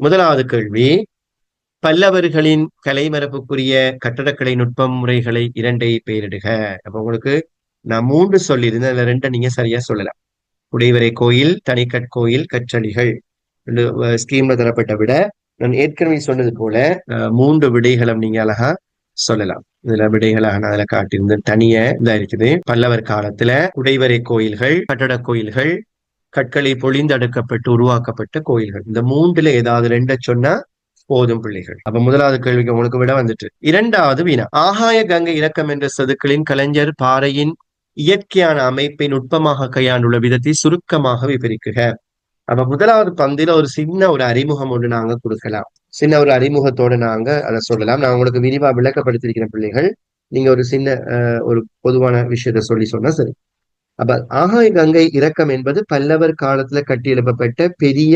முதலாவது கேள்வி. பல்லவர்களின் கலைமரபுக்குரிய கட்டடக்கலை நுட்பம் முறைகளை இரண்டை பெயரிடுக. அப்ப உங்களுக்கு நான் மூன்று சொல்லியிருந்தேன். அதுல ரெண்டை நீங்க சரியா சொல்லலாம் உடைவரை கோயில் தனிக்கட் கோயில் கற்றளிகள். ஸ்கீம்ல தரப்பட்ட விட நான் ஏற்கனவே சொன்னது போல மூன்று விடைகளும் நீங்க அழகா சொல்லலாம். இதுல விடைகளாக நான் அதுல காட்டியிருந்தேன். தனிய இதா இருக்குது பல்லவர் காலத்துல உடைவரை கோயில்கள் கட்டட கோயில்கள் கற்களை பொழிந்தடுக்கப்பட்டு உருவாக்கப்பட்ட கோயில்கள். இந்த மூன்றுல ஏதாவது ரெண்ட சொன்னா போதும் பிள்ளைகள். அப்ப முதலாவது கேள்விக்கு உங்களுக்கு விட வந்துட்டு இரண்டாவது வீணா. ஆகாய கங்கை இறக்கம் என்ற சதுக்களின் கலைஞர் பாறையின் இயற்கையான அமைப்பை நுட்பமாக கையாண்டுள்ள விதத்தை சுருக்கமாக விவரிக்குக. அப்ப முதலாவது பந்தில ஒரு சின்ன ஒரு அறிமுகம் ஒன்று நாங்க கொடுக்கலாம். சின்ன ஒரு அறிமுகத்தோட நாங்க அதை சொல்லலாம். நான் உங்களுக்கு விரிவா விளக்கப்படுத்திருக்கிற பிள்ளைகள் நீங்க ஒரு சின்ன ஒரு பொதுவான விஷயத்த சொல்லி சொன்னா சரி. அப்ப ஆகாய கங்கை இறக்கம் என்பது பல்லவர் காலத்துல கட்டி எழுப்பப்பட்ட பெரிய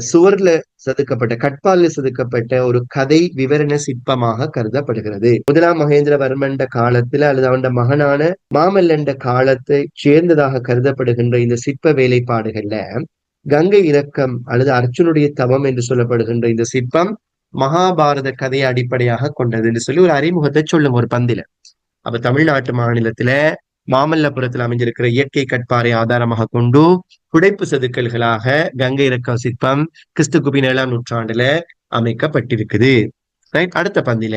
சுவர்ல செதுக்கப்பட்ட கட்பால செதுக்கப்பட்ட ஒரு கதை விவரண சிற்பமாக கருதப்படுகிறது. முதலாம் மகேந்திரவர்மண்ட காலத்துல அல்லது அவன் மகனான மாமல்லண்ட காலத்தை சேர்ந்ததாக கருதப்படுகின்ற இந்த சிற்ப வேலைப்பாடுகள்ல கங்கை இறக்கம் அல்லது அர்ஜுனுடைய தவம் என்று சொல்லப்படுகின்ற இந்த சிற்பம் மகாபாரத கதையை அடிப்படையாக கொண்டது என்று சொல்லி ஒரு அறிமுகத்தை சொல்லும் ஒரு பந்தில. அப்ப தமிழ்நாட்டு மாநிலத்துல மாமல்லபுரத்தில் அமைஞ்சிருக்கிற இயற்கை கட்பாறை ஆதாரமாக கொண்டு புடைப்பு செதுக்கல்களாக கங்கை இறக்க சிற்பம் கிறிஸ்து குபின் ஏழாம் நூற்றாண்டுல அமைக்கப்பட்டிருக்குது. ரைட் அடுத்த பந்தில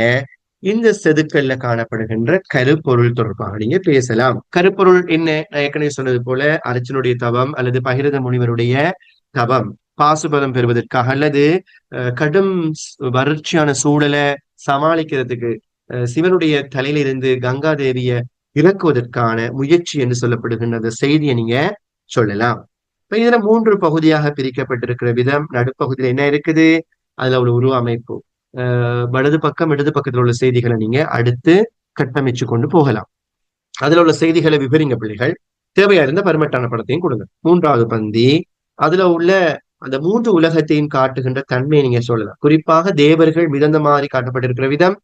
இந்த செதுக்கல்ல காணப்படுகின்ற கருப்பொருள் தொடர்பாக நீங்க பேசலாம். கருப்பொருள் என்ன? நான் ஏற்கனவே சொன்னது போல அரசனுடைய தவம் அல்லது பகிரத முனிவருடைய தவம். பாசுபதம் பெறுவதற்காக அல்லது கடும் வறட்சியான சூழலை சமாளிக்கிறதுக்கு சிவனுடைய தலையிலிருந்து கங்கா தேவிய இறக்குவதற்கான முயற்சி என்று சொல்லப்படுகின்ற அந்த செய்தியை நீங்க சொல்லலாம். இப்ப இதுல மூன்று பகுதியாக பிரிக்கப்பட்டிருக்கிற விதம் நடுப்பகுதியில என்ன இருக்குது? அதுல ஒரு உருவ அமைப்பு வலது பக்கம் இடது பக்கத்துல உள்ள செய்திகளை நீங்க அடுத்து கட்டமைச்சு கொண்டு போகலாம். அதுல உள்ள செய்திகளை விவரிங்க பிள்ளைகள். தேவையா இருந்த பருமட்டான படத்தையும் கொடுங்க. மூன்றாவது பந்தி. அதுல உள்ள அந்த மூன்று உலகத்தையும் காட்டுகின்ற தன்மையை நீங்க சொல்லலாம். குறிப்பாக தேவர்கள் மிதந்த மாதிரி காட்டப்பட்டிருக்கிற விதம்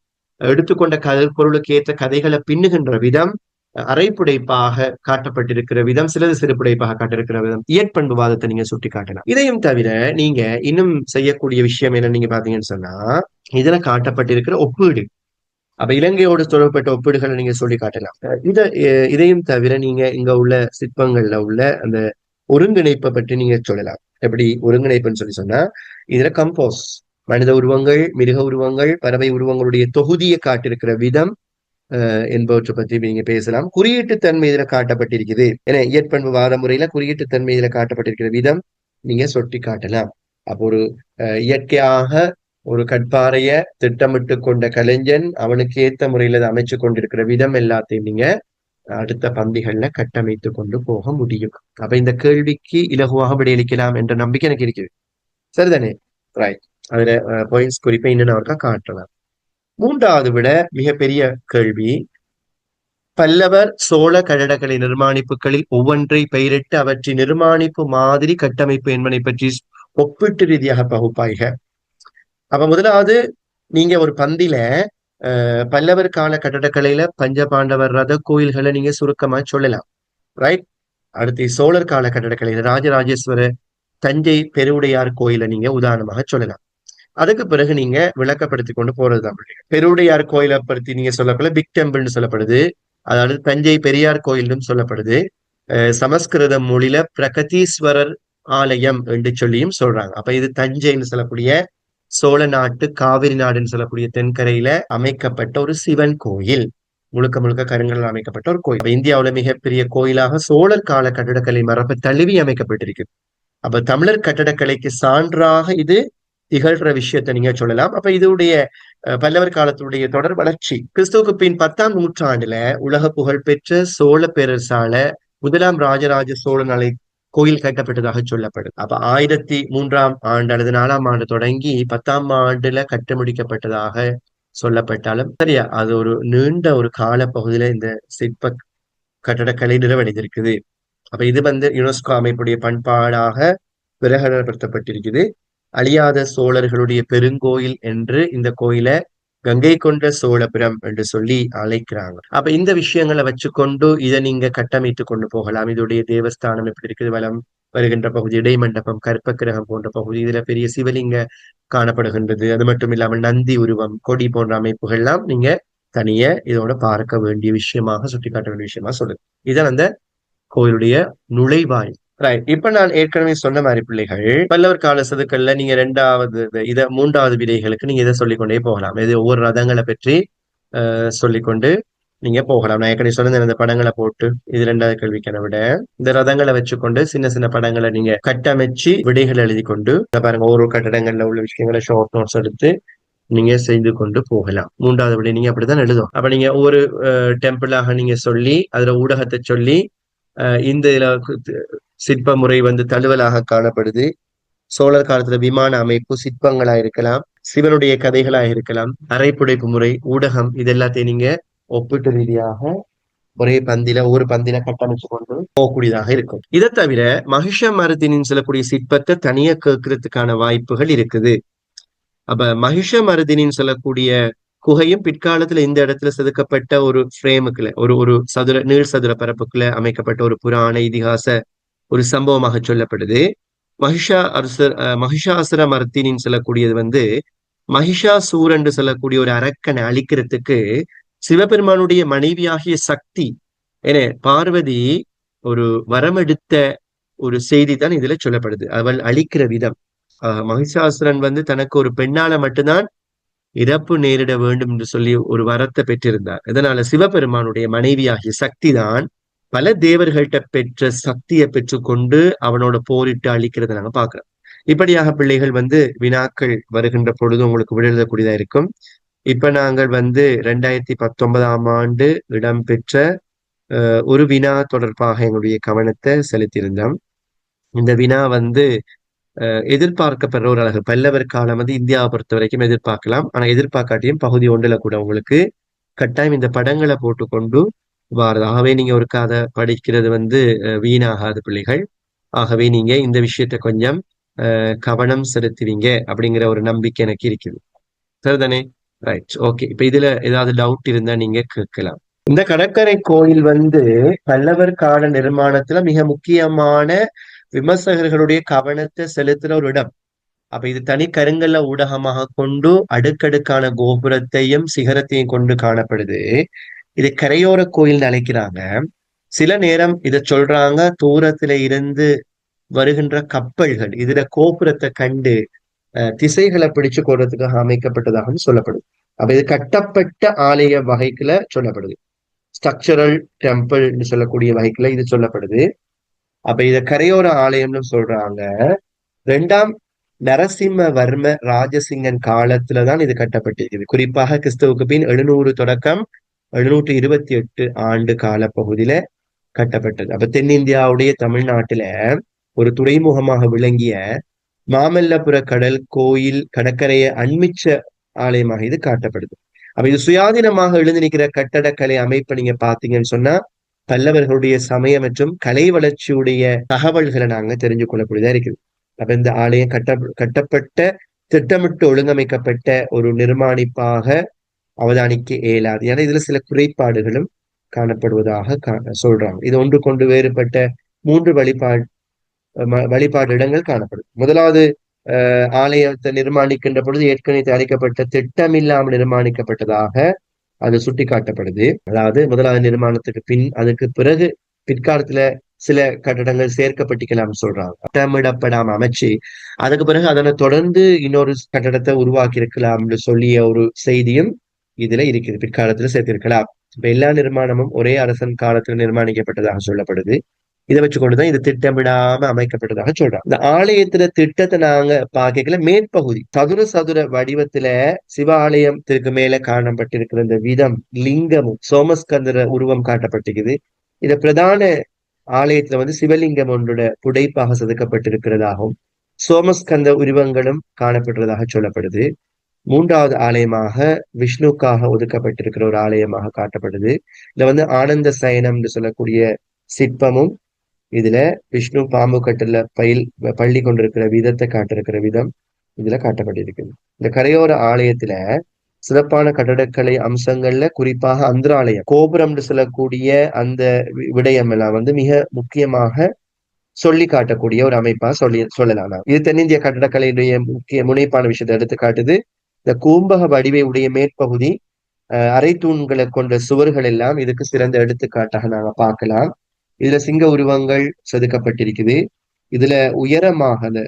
எடுத்துக்கொண்ட பொருளுக்கு ஏற்ற கதைகளை பின்னுகின்ற விதம் அரைப்புடைப்பாக காட்டப்பட்டிருக்கிற விதம் சிலது சிறுப்புடைப்பாக காட்டிருக்கிற விதம். இயற்பண்பு வாதத்தை நீங்க சுட்டி காட்டலாம் இதையும் தவிர நீங்க இன்னும் செய்யக்கூடிய விஷயம் என்ன நீங்க பாத்தீங்கன்னு சொன்னா இதுல காட்டப்பட்டிருக்கிற ஒப்பீடு. அப்ப இலங்கையோடு தொடர்பட்ட ஒப்பீடுகளை நீங்க சொல்லி காட்டலாம் இத இதையும் தவிர நீங்க இங்க உள்ள சிற்பங்கள்ல உள்ள அந்த ஒருங்கிணைப்பை பற்றி நீங்க சொல்லலாம். எப்படி ஒருங்கிணைப்புன்னு சொல்லி சொன்னா இதுல கம்போஸ் மனித உருவங்கள் மிருக உருவங்கள் பறவை உருவங்களுடைய தொகுதியை காட்டிருக்கிற விதம் என்பவற்றை பற்றி நீங்க பேசலாம். குறியீட்டு தன்மை இதுல காட்டப்பட்டிருக்குது. ஏன்னா இயற்பண்பு வாத முறையில குறியீட்டு தன்மை இதுல காட்டப்பட்டிருக்கிற விதம் நீங்க சொட்டி காட்டலாம். அப்போ ஒரு இயற்கையாக ஒரு கட்பாறைய திட்டமிட்டு கொண்ட கலைஞன் அவனுக்கு ஏத்த முறையில அமைச்சு கொண்டிருக்கிற விதம் எல்லாத்தையும் நீங்க அடுத்த பந்திகள்ல கட்டமைத்து கொண்டு போக முடியும். அப்ப இந்த கேள்விக்கு இலகுவாக விடையளிக்கலாம் என்ற நம்பிக்கை எனக்கு இருக்குது. சரிதானே? ரைட் அதுல பாயிண்ட்ஸ் குறிப்பை இன்னும் அவருக்கா காட்டலாம். மூன்றாவது விட மிகப்பெரிய கேள்வி பல்லவர் சோழ கழடக்கலை நிர்மாணிப்புகளில் ஒவ்வொன்றை பெயரிட்டு அவற்றின் நிர்மாணிப்பு மாதிரி கட்டமைப்பு என்பனை பற்றி ஒப்பீட்டு ரீதியாக பகுப்பாய்க. அப்ப முதலாவது நீங்க ஒரு பந்தில பல்லவர் கால கட்டடக்கலையில பஞ்ச பாண்டவர் ரத கோயில்களை நீங்க சுருக்கமா சொல்லலாம். ரைட் அடுத்து சோழர் கால கட்டடக்கலையில ராஜராஜேஸ்வர தஞ்சை பெருவுடையார் கோயிலை நீங்க உதாரணமாக சொல்லலாம். அதுக்கு பிறகு நீங்க விளக்கப்படுத்தி கொண்டு போறதுதான் பெருவுடையார் கோயிலை பத்தி நீங்க சொல்லப்போல பிக் டெம்பிள்னு சொல்லப்படுது. அதாவது தஞ்சை பெரியார் கோயில்னு சொல்லப்படுது. சமஸ்கிருத மொழியில பிரகதீஸ்வரர் ஆலயம் என்று சொல்லியும் சொல்றாங்க. அப்ப இது தஞ்சைன்னு சொல்லக்கூடிய சோழ நாட்டு காவிரி நாடுன்னு சொல்லக்கூடிய தென்கரையில அமைக்கப்பட்ட ஒரு சிவன் கோயில். முழுக்க முழுக்க கருங்கல் அமைக்கப்பட்ட ஒரு கோயில். இந்தியாவில மிகப்பெரிய கோயிலாக சோழர் கால கட்டடக்கலை மரபு தழுவி அமைக்கப்பட்டிருக்கு. அப்ப தமிழர் கட்டடக்கலைக்கு சான்றாக இது திகழ்ற விஷயத்தை நீங்க சொல்லலாம். அப்ப இதனுடைய பல்லவர் காலத்துடைய தொடர் வளர்ச்சி. கிறிஸ்துவுக்கு பின் பத்தாம் நூற்றாண்டுல உலக புகழ் பெற்ற சோழ பேரரசால முதலாம் ராஜராஜ சோழன் கோயில் கட்டப்பட்டதாக சொல்லப்படுது அப்ப ஆயிரத்தி மூன்றாம் ஆண்டு அல்லது நாலாம் ஆண்டு தொடங்கி பத்தாம் ஆண்டுல கட்ட முடிக்கப்பட்டதாக சொல்லப்பட்டாலும் சரியா அது ஒரு நீண்ட ஒரு கால பகுதியில இந்த சிற்ப கட்டடக்கலை நிறைவடைந்திருக்குது. அப்ப இது வந்து யுனெஸ்கோ அமைப்புடைய பண்பாடாக பிரகடனப்படுத்தப்பட்டிருக்குது. அழியாத சோழர்களுடைய பெருங்கோயில் என்று இந்த கோயிலை கங்கை கொண்ட சோழபுரம் என்று சொல்லி அழைக்கிறாங்க. அப்ப இந்த விஷயங்களை வச்சுக்கொண்டு இதை நீங்க கட்டமைத்து கொண்டு போகலாம். இதோடைய தேவஸ்தானம் எப்படி இருக்குது? வளம் வருகின்ற பகுதி இடைமண்டபம் கற்பக்கிரகம் போன்ற பகுதி இதுல பெரிய சிவலிங்க காணப்படுகின்றது. அது மட்டும் இல்லாமல் நந்தி உருவம் கொடி போன்ற அமைப்புகள் எல்லாம் நீங்க தனிய இதோட பார்க்க வேண்டிய விஷயமாக சுட்டிக்காட்ட வேண்டிய விஷயமா சொல்லுது. இதான் அந்த கோயிலுடைய நுழைவாயில். ரைட் இப்ப நான் ஏற்கனவே சொன்ன மாதிரி பிள்ளைகள் பல்லவர் கால சதுக்கள்ல நீங்க ரெண்டாவது இத மூன்றாவது விதைகளுக்கு நீங்க இதை சொல்லிக்கொண்டே போகலாம். இது ஒவ்வொரு ரதங்களை பற்றி சொல்லிக்கொண்டு நீங்க போகலாம். நான் ஏற்கனவே சொன்ன இந்த படங்களை போட்டு இது ரெண்டாவது கேள்விக்கான விட. இந்த ரதங்களை வச்சுக்கொண்டு சின்ன சின்ன படங்களை நீங்க கட்டமைச்சு விடைகள் எழுதி கொண்டு பாருங்க ஒரு கட்டடங்கள்ல உள்ள விஷயங்களை ஷார்ட் நோட்ஸ் எடுத்து நீங்க செய்து கொண்டு போகலாம். மூன்றாவது விட நீங்க அப்படிதான் எழுதும் அப்ப நீங்க ஒவ்வொரு டெம்பிளாக நீங்க சொல்லி அதுல ஊடகத்தை சொல்லி இந்த சிற்ப முறை வந்து தழுவலாக காணப்படுது. சோழர் காலத்துல விமான அமைப்பு சிற்பங்களா இருக்கலாம் சிவனுடைய கதைகளா இருக்கலாம் அரைப்புடைப்பு முறை ஊடகம் இது எல்லாத்தையும் நீங்க ஒப்பீட்டு ரீதியாக ஒரே பந்தில ஒரு பந்தில கட்டமைச்சு கொண்டு போகக்கூடியதாக இருக்கும். இதை தவிர மகிஷ மருதினின் சொல்லக்கூடிய சிற்பத்தை தனியா கேட்கறதுக்கான வாய்ப்புகள் இருக்குது. அப்ப மகிஷ மருதினின் சொல்லக்கூடிய குகையும் பிற்காலத்துல இந்த இடத்துல செதுக்கப்பட்ட ஒரு ஃப்ரேமுக்குள்ள ஒரு ஒரு சதுர நீள் சதுர பரப்புக்குள்ள அமைக்கப்பட்ட ஒரு புராண இதிகாச ஒரு சம்பவமாக சொல்லப்படுது. மகிஷா அரசர் மகிஷாசுர மர்த்தினின்னு சொல்லக்கூடியது வந்து மகிஷா என்று சொல்லக்கூடிய ஒரு அரக்கனை அழிக்கிறதுக்கு சிவபெருமானுடைய மனைவியாகிய சக்தி என பார்வதி ஒரு வரமெடுத்த ஒரு செய்தி தான் இதுல சொல்லப்படுது. அவள் அழிக்கிற விதம். மகிஷாசுரன் வந்து தனக்கு ஒரு பெண்ணால மட்டும்தான் இறப்பு நேரிட வேண்டும் என்று சொல்லி ஒரு வரத்தை பெற்றிருந்தார். இதனால சிவபெருமானுடைய மனைவியாகிய சக்தி தான் பல தேவர்கள்ட்ட பெற்ற சக்தியை பெற்றுக்கொண்டு அவனோட போரிட்டு அழிக்கிறத நாங்க பாக்குறோம் இப்படியாக பிள்ளைகள் வந்து வினாக்கள் வருகின்ற பொழுது உங்களுக்கு விடுதக்கூடியதா இருக்கும். இப்ப நாங்கள் வந்து ரெண்டாயிரத்தி பத்தொன்பதாம் ஆண்டு இடம்பெற்ற ஒரு வினா தொடர்பாக எங்களுடைய கவனத்தை செலுத்தியிருந்தோம். இந்த வினா வந்து எதிர்பார்க்கப்படுற ஒரு அழகு. பல்லவர் காலம் வந்து இந்தியாவை பொறுத்த வரைக்கும் எதிர்பார்க்கலாம். ஆனா எதிர்பார்க்காட்டியும் பகுதி ஒன்றுல கூட உங்களுக்கு கட்டாயம் இந்த படங்களை போட்டுக்கொண்டு வாரது. ஆகவே நீங்க ஒரு கதை படிக்கிறது வந்து வீணாகாது பிள்ளைகள். ஆகவே நீங்க இந்த விஷயத்த கொஞ்சம் கவனம் செலுத்துவீங்க அப்படிங்கிற ஒரு நம்பிக்கை எனக்கு இருக்குது. சரிதானே? ரைட் ஓகே இப்ப இதுல ஏதாவது டவுட் இருந்தா நீங்க கேட்கலாம். இந்த கடற்கரை கோயில் வந்து பல்லவர் கால நிர்மாணத்துல மிக முக்கியமான விமர்சகர்களுடைய கவனத்தை செலுத்துற ஒரு இடம். அப்ப இது தனி கருங்கல்ல ஊடகமாக கொண்டு அடுக்கடுக்கான கோபுரத்தையும் சிகரத்தையும் கொண்டு காணப்படுது. இது கரையோர கோயில்னு அழைக்கிறாங்க. சில நேரம் இதை சொல்றாங்க தூரத்துல இருந்து வருகின்ற கப்பல்கள் இதுல கோபுரத்தை கண்டு திசைகளை பிடிச்சு கொடுறதுக்காக அமைக்கப்பட்டதாகவும் சொல்லப்படுது. அப்ப இது கட்டப்பட்ட ஆலய வகைக்குல சொல்லப்படுது. ஸ்ட்ரக்சரல் டெம்பிள் சொல்லக்கூடிய வகைக்குல இது சொல்லப்படுது. அப்ப இத கரையோர ஆலயம்னு சொல்றாங்க. ரெண்டாம் நரசிம்மவர்ம ராஜசிங்கன் காலத்துலதான் இது கட்டப்பட்டிருக்குது. குறிப்பாக கிறிஸ்துவுக்கு பின் எழுநூறு தொடக்கம் எழுநூற்றி இருபத்தி எட்டு ஆண்டு கால பகுதியில கட்டப்பட்டது. அப்ப தென்னிந்தியாவுடைய தமிழ்நாட்டுல ஒரு துறைமுகமாக விளங்கிய மாமல்லபுர கடல் கோயில் கடற்கரையை அண்மிச்ச ஆலயமாக இது காட்டப்படுது. அப்ப இது சுயாதீனமாக எழுந்து நிற்கிற கட்டடக்கலை அமைப்பை நீங்க பாத்தீங்கன்னு சொன்னா பல்லவர்களுடைய சமய மற்றும் கலை வளர்ச்சியுடைய தகவல்களை நாங்க தெரிஞ்சு கொள்ளக்கூடியதா இருக்குது. அப்ப இந்த ஆலயம் கட்ட கட்டப்பட்ட திட்டமிட்டு ஒழுங்கமைக்கப்பட்ட ஒரு நிர்மாணிப்பாக அவதானிக்க இயலாது. ஏன்னா இதுல சில குறைபாடுகளும் காணப்படுவதாக சொல்றாங்க. இது ஒன்று கொண்டு வேறுபட்ட மூன்று வழிபாடு வழிபாடு இடங்கள் காணப்படும். முதலாவது ஆலயத்தை நிர்மாணிக்கின்ற பொழுது ஏற்கனவே தயாரிக்கப்பட்ட திட்டமில்லாமல் நிர்மாணிக்கப்பட்டதாக அது சுட்டி காட்டப்படுது அதாவது முதலாவது நிர்மாணத்துக்கு பின் அதுக்கு பிறகு பிற்காலத்துல சில கட்டடங்கள் சேர்க்கப்பட்டிக்கலாம் சொல்றாங்க. திட்டமிடப்படாம அமைச்சு அதுக்கு பிறகு அதனை தொடர்ந்து இன்னொரு கட்டடத்தை உருவாக்கி இருக்கலாம்னு சொல்லிய ஒரு செய்தியும் இதுல இருக்குது. பிற்காலத்துல சேர்த்திருக்கலாம். இப்ப எல்லா நிர்மாணமும் ஒரே அரசன் காலத்துல நிர்மாணிக்கப்பட்டதாக சொல்லப்படுது. இதை வச்சுக்கொண்டுதான் இது திட்டமிடாம அமைக்கப்பட்டதாக சொல்றாங்க. இந்த ஆலயத்துல திட்டத்தை நாங்க பாக்கல. மேற்பகுதி சதுர சதுர வடிவத்துல சிவ ஆலயத்திற்கு மேல காணப்பட்டிருக்கிற இந்த விதம் லிங்கமும் சோமஸ்கந்தர உருவம் காட்டப்பட்டிருக்குது. இத பிரதான ஆலயத்துல வந்து சிவலிங்கம் ஒன்றோட புடைப்பாக செதுக்கப்பட்டிருக்கிறதாகவும் சோமஸ்கந்த உருவங்களும் காணப்படுறதாக சொல்லப்படுது. மூன்றாவது ஆலயமாக விஷ்ணுக்காக ஒதுக்கப்பட்டிருக்கிற ஒரு ஆலயமாக காட்டப்படுது. இதுல வந்து ஆனந்த சயனம் என்று சொல்லக்கூடிய சிற்பமும் இதுல விஷ்ணு பாம்பு கட்டுல பயில் பள்ளி கொண்டிருக்கிற விதத்தை காட்டிருக்கிற விதம் இதுல காட்டப்பட்டிருக்குது. இந்த கரையோர ஆலயத்துல சிறப்பான கட்டடக்கலை அம்சங்கள்ல குறிப்பாக அந்திராலயம் கோபுரம்னு சொல்லக்கூடிய அந்த விடயம் எல்லாம் வந்து மிக முக்கியமாக சொல்லி காட்டக்கூடிய ஒரு அமைப்பா சொல்லி சொல்லலாம். இது தென்னிந்திய கட்டடக்கலையினுடைய முக்கிய முனைப்பான விஷயத்தை எடுத்து காட்டுது. இந்த கூம்பக வடிவை உடைய மேற்பகுதி அஹ், அரை தூண்களை கொண்ட சுவர்கள் எல்லாம் இதுக்கு சிறந்த எடுத்துக்காட்டாக நாங்க பார்க்கலாம். இதுல சிங்க உருவங்கள் செதுக்கப்பட்டிருக்குது. இதுல உயரமாக அந்த,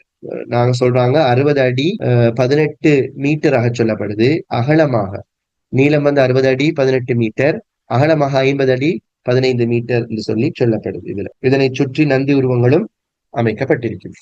நாங்க சொல்றாங்க அறுபது அடி அஹ், பதினெட்டு மீட்டராக சொல்லப்படுது. அகலமாக நீளம் வந்து அறுபது அடி பதினெட்டு மீட்டர். அகலமாக ஐம்பது அடி பதினைந்து மீட்டர் என்று சொல்லி சொல்லப்படுது இதுல. இதனை சுற்றி நந்தி உருவங்களும் அமைக்கப்பட்டிருக்கிறது